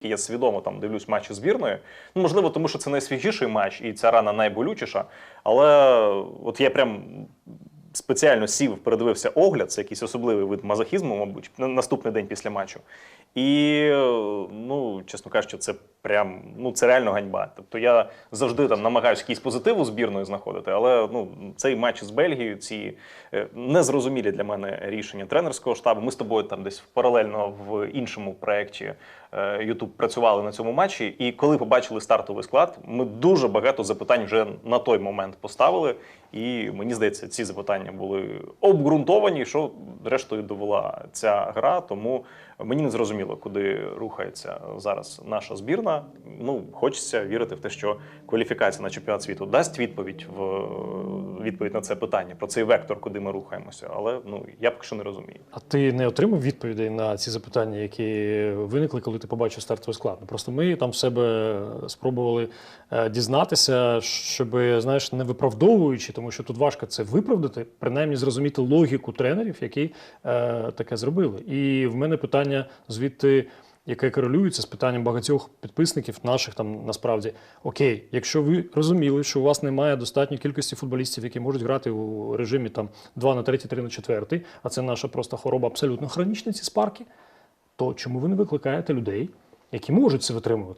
Я свідомо там дивлюсь матчі збірної. Ну, можливо, тому що це найсвіжіший матч і ця рана найболючіша. Але от я прям спеціально сів, передивився огляд, це якийсь особливий вид мазохізму, мабуть, на наступний день після матчу. І чесно кажучи, це прям ну це реально ганьба. Тобто я завжди там намагаюся якийсь позитив у збірної знаходити, але ну цей матч з Бельгією, ці е, незрозумілі для мене рішення тренерського штабу. Ми з тобою там десь паралельно в іншому проєкті YouTube працювали на цьому матчі. І коли побачили стартовий склад, ми дуже багато запитань вже на той момент поставили. І мені здається, ці запитання були обґрунтовані, що зрештою довела ця гра. Тому мені не зрозуміло, куди рухається зараз наша збірна. Ну хочеться вірити в те, що кваліфікація на чемпіонат світу дасть відповідь в відповідь на це питання про цей вектор, куди ми рухаємося. Але ну я поки що не розумію. А ти не отримав відповідей на ці запитання, які виникли, коли ти побачив стартовий склад? Ну, Просто ми там в себе спробували е, дізнатися, щоб, знаєш, не виправдовуючи, тому що тут важко це виправдати, принаймні зрозуміти логіку тренерів, які е, таке зробили. І в мене питання звідти. Яке корелюється з питанням багатьох підписників наших там насправді окей, якщо ви розуміли, що у вас немає достатньої кількості футболістів, які можуть грати у режимі там 2 на 3, 3 на 4, а це наша просто хвороба абсолютно хронічна, ці спарки, то чому ви не викликаєте людей, які можуть це витримувати?